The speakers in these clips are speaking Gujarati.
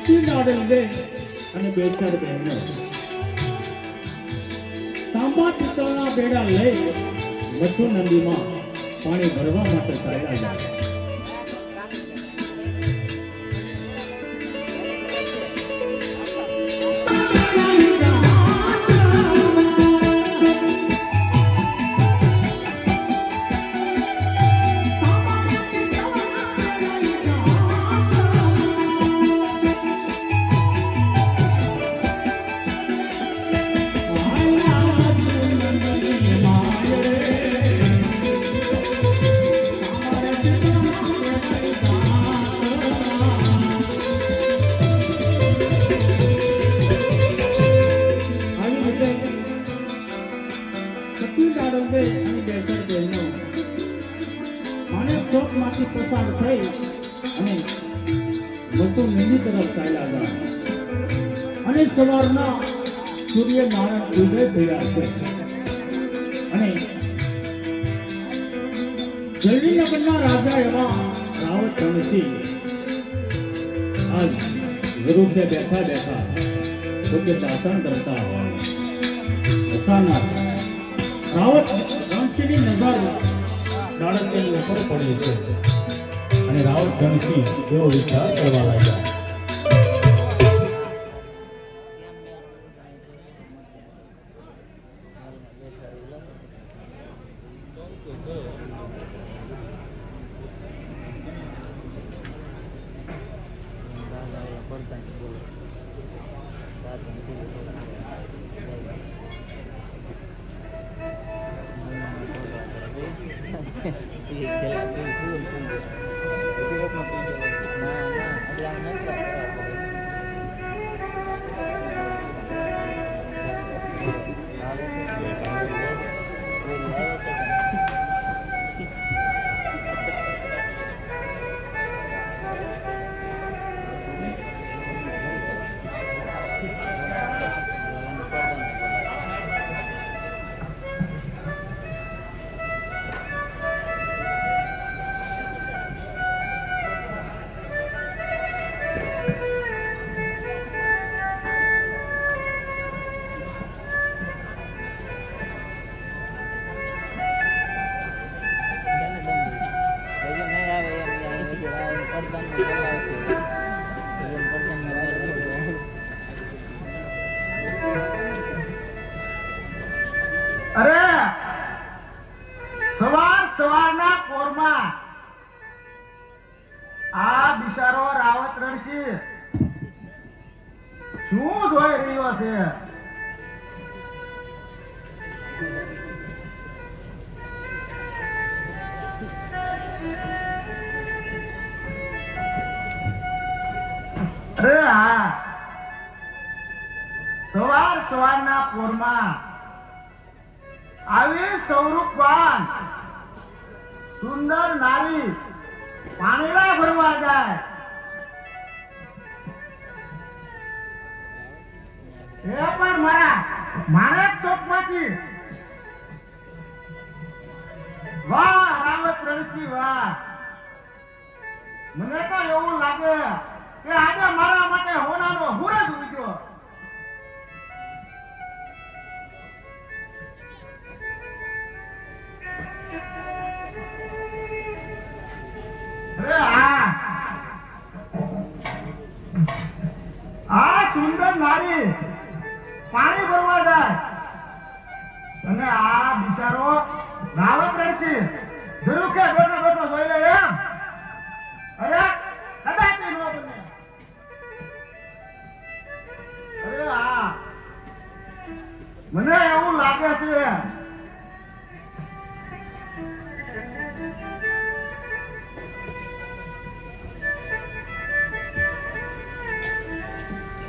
સત્યનારાયણ દેવ અને બે ચાર બહેનો તાંબા પિત્તળના બેડા લઈ વસુ નદીમાં પાણી ભરવા માટે ચાલ્યા જાય ગયા સૂર્ય સૂર્યનારાયણ ઉદય થયા છે. અને જલ્દીનગરના રાજા એવા રાવત રણસિંહ આજ વિરુદ્ધે બેઠા બેઠા પોતે દાતણ કરતા હોય. અચાનક રાવત રણસિંહની નજર દાડકની ઉપર પડી છે. અને રાવત રણસિંહ એવો વિચાર કરવા લાગ્યા. Iya, અરે અરે સવાર સવારના પોરમાં આવી સૌરૂપવાન સુંદર નારી પાણીડા ભરવા જાય. એ પણ મારા મારા ચોકમાંથી. વાહ, રાવત રણસી વાહ. મને તો એવું લાગે કે આજે મારા માટે હોનાનો હુરજ ઉગ્યો. આ. સુંદર નારી પાણી ભરવા જાય. અને આ બિચારો રાવત રહેશે જરૂર કે બેઠો બેઠો જોઈ લે એમ. અરે મને એવું લાગે છે.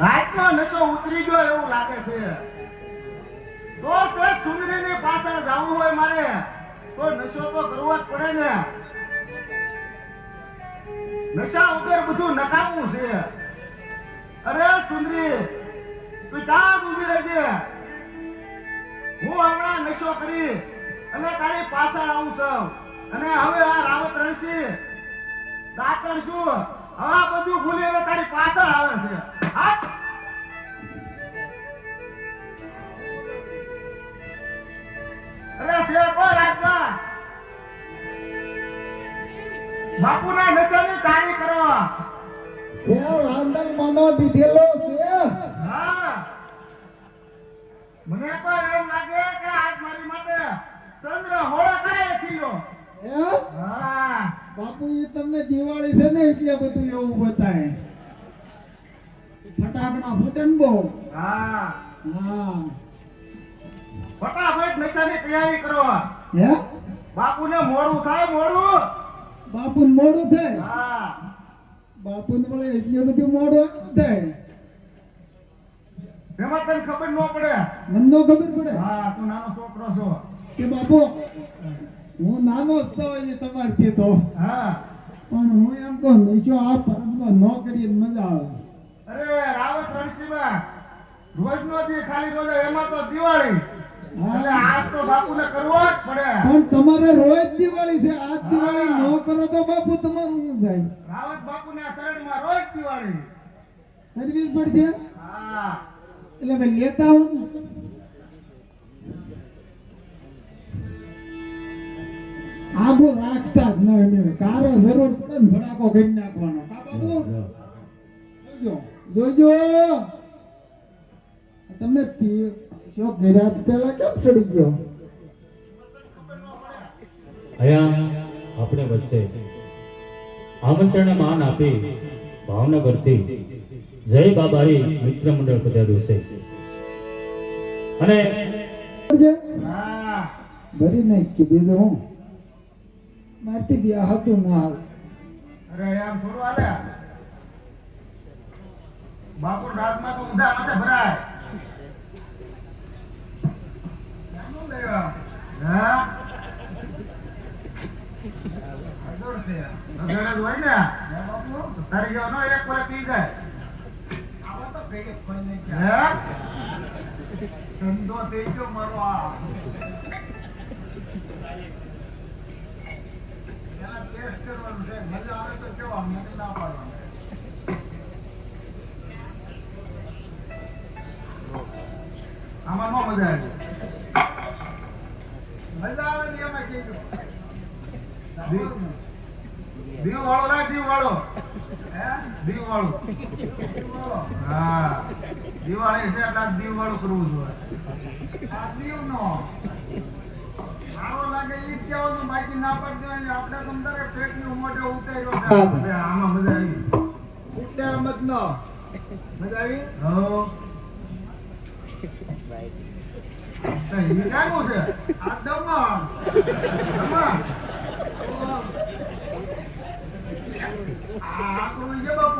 રાતનો નશો ઉતરી ગયો એવું લાગે છે. તો તે સુંદરીની પાછળ જવું હોય મારે, તો નશો તો કરવો જ પડે ને. નશા વગર બધું નકામું છે. અરે સુંદરી, તું ક્યાં ઊભી રહેજે હું હમણાં નશો કરી અને તારી પાછળ આવું છું. અને હવે આ રાવત રણસી, દાતણ છું હવે બધું ભૂલી અને તારી પાછળ આવે છે. હા અરે કોઈ રાજમાં બાપુના નશાની તારી કરો. સેવ રાંધણ માનો દીધેલો છે હા મને તો એમ લાગે કે આજ મારી માટે ચંદ્ર હોળા કરાય થયો હા? બાપુ એ તમને દિવાળી છે ને એટલે બધું એવું બતાય ફટાકડા ફૂટન બહુ. હા. હા. ફટાફટ નશાની તૈયારી કરો. હે? બાપુને મોડું થાય મોડું. બાપુ મોડું થાય? હા. બાપુ ને મળે એટલે બધું મોડું થાય? એમાં તને ખબર ન પડે? મને ખબર પડે? હા તું નાનો છોકરો છો. કે બાપુ હું નાનો જ તો તમારથી તો. હા. પણ હું એમ કહું નશો આ પરમમાં ન કરીએ મજા આવે. અરે રાવત રણસીમાં રોજ નો દી ખાલી રોજ એમાં તો દિવાળી. એટલે આજ તો બાપુને કરવો જ પડે. પણ તમારે રોજ દિવાળી છે આજ દિવાળી ન કરો તો બાપુ તમારું શું થાય? રાવત બાપુને આ શરણમાં રોજ દિવાળી. સર્વિસ પડશે? હા. એટલે ભાઈ લેતા હું આગો રાખતા જ નહીં એને કારે જરૂર પડે ને ભડાકો કરી નાખવાનો કા બાબુ જોજો જોજો તમને શો ઘેરા પેલા કેમ ચડી ગયો અહીંયા આપણે વચ્ચે આમંત્રણ માન આપી ભાવનગરથી જય બાબારી મિત્ર મંડળ પધાર્યું છે અને છે હા ભરી નાખ કે બીજું હું મારથી બ્યાહ હતું ના હાલ અરે એમ થોડું હાલે બાપુ રાતમાં તો ઉધા માથે ભરાય કેમનું લેવા? હા અદોર છે. અદોર જ હોય ને તો તારી જેવો નો એક પર પી જાય હે? ધંધો થઈ ગયો મારો આ. એના ટેસ્ટ કરવાનું છે. મજા આવે તો કેવો? આમ ના પાડવાનું. આમાં નો મજા આવે. મજા આવે ને એમાં કીધું દીવ વાળો રાખ દીવ વાળો. દીવ વાળો હા. દિવાળી છે એટલે દીવ વાળું કરવું જોઈએ. આ દીવ નો સારો લાગે ઈ કહેવાનું બાકી ના પડતી આપણે તમતારે પેટની મોઢે ઉતાર્યો આમાં મજા આવી. ઉઠ્યા મત નો. મજા આવી? હો તો ઈ છે? આ દમણ. આમાં આ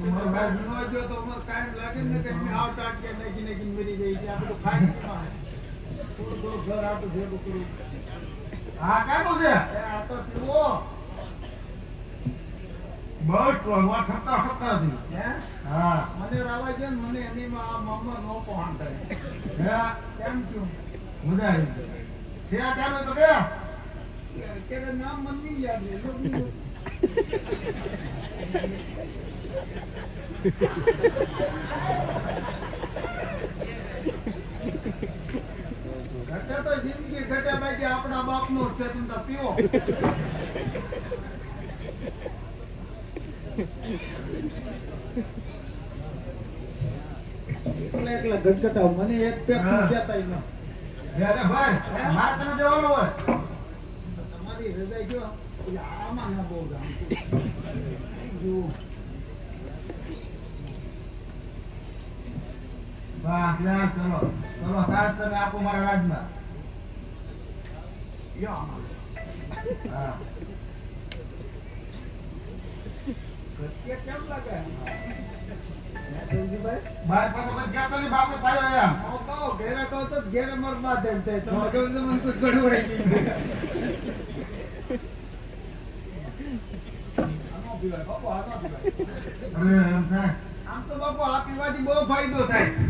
હે? તમારો ભાઈ જૂનો જો તો અમારે કાયમ લાગે ને કે એમને કે નાખી નાખીને મરી જાય છે આ છે તો પીવો બસ તો ઠપકા ઠપકા હતી હા મને રાવા છે ને મને એનીમાં આ મામા નો પહોંચ હે કેમ છું મજા આવી છે આ કેમ તો કે અત્યારે નામ મને યાદ બીજું. ઘટે તો જિંદગી ઘટે બાકી આપણા બાપનો છે તમે પીવો એકલા એકલા ગટગટાવ મને એક પેક હા. ન અરે ભાઈ મારે તને દેવાનો હોય તમારી હૃદય જો આમાં ના બહુ જાણતું. જો. બસ લે ચલો ચલો સાહેબ તને આપો મારા રાજમાં. યો હા કેમ લાગે? આમ તો બાપુ આ પીવાથી બહુ ફાયદો થાય.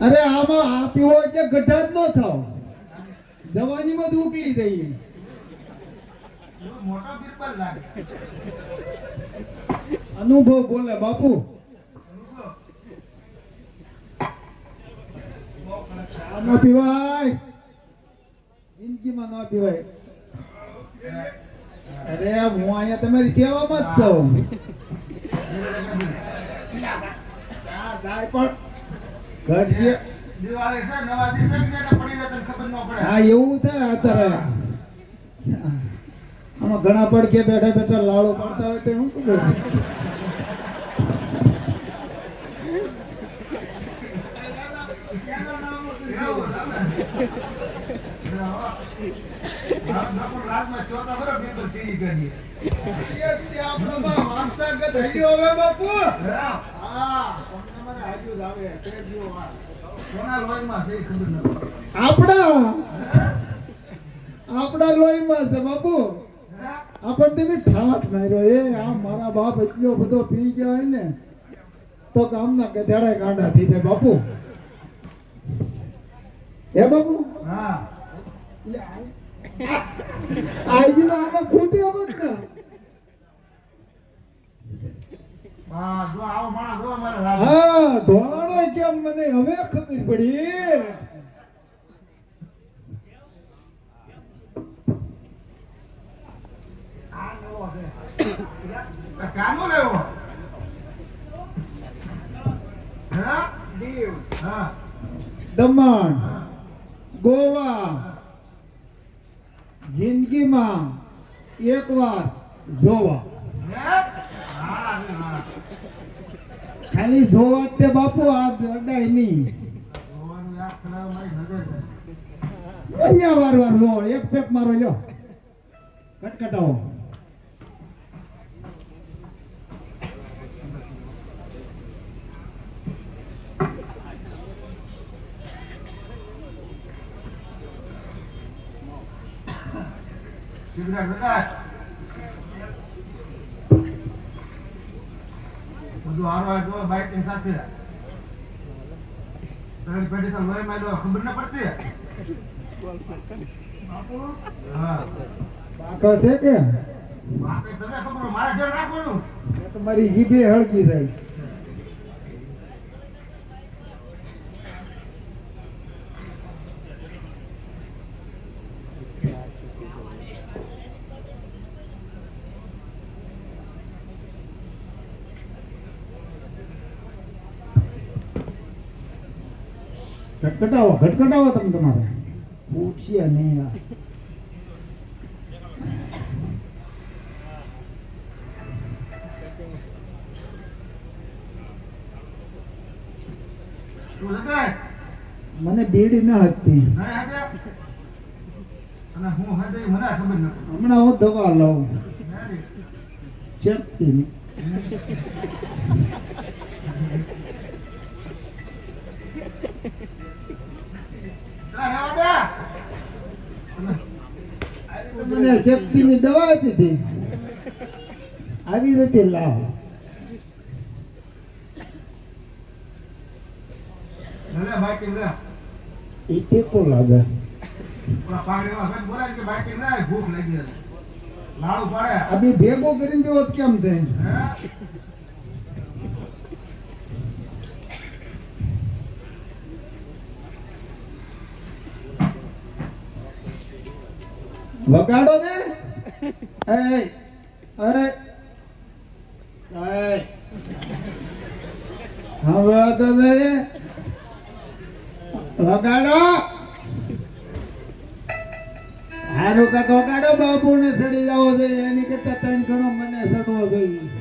અરે આમાં આ પીવો એટલે ગઢા જ ન થાવ. જવાનીમાં જ ઉકલી લાગે. અનુભવ બોલે બાપુ. ન પીવાય. જિંદગીમાં ન પીવાય. અરે હું અહીંયા તમારી સેવામાં જ છું. આ ગાય પણ દિવાળી છે નવા દિવસે ને પડી જાય તને ખબર ન પડે હા એવું થાય અત્યારે આમાં ઘણા પડકે બેઠા બેઠા લાડો પાડતા હોય તે હું કહું ગઈ. આપણામાં વારસાગત હવે બાપુ હે? આપણા આપણા લોહીમાં છે બાપુ આપણને બી ઠાઠ માર્યો એ આ મારા બાપ એટલો બધો પી ગયો હોય ને તો કામના ગધેડા ગાંડા થઈ જાય બાપુ હે બાપુ હા આઈ તો આમાં ખોટી ને હા ઢોળાડો કેમ મને હવે ખબર પડી? આ નવો છે. આ કાનો લેવો? દમણ ગોવા જિંદગીમાં એકવાર જોવા હે? હા હા ખાલી જોવા તે બાપુ, આ અડાય નહીં વાર વાર લો, એક પેક મારો લ્યો. કટકટાવો સિગરેટ બધું હારો હાર જોવે સાથે. તારી પેટી તો લોહી માં ખબર ન પડતી? હા. પાકો છે કે? બાપે તને ખબર મારા ઘર રાખવાનું? મારી જીભે હળકી થાય ખટખટાવો ખટખટાવો તમે તમારે. પૂછ્યા નહીં આ. મને બીડી ન હતી હમણાં હું દવા લઉં. નહીં. ચેપતી મને શક્તિની દવા આપી હતી. આવી રીતે લાવ. એ ટેકો લાગે. ભેગો કરીને કેમ બોલાય કે બાઇકિંગ લે ભૂખ લાગી છે. લાડુ પાડે આ બી ભેગો કરીને દેવો તો કેમ થાય હે વગાડો ને. એ અરે એ હવે તો ને વગાડો. હારું કાકો કાઢો બાપુને ચડી જવો જોઈએ. એની કરતા ત્રણ ગણો મને ચડવો જોઈએ.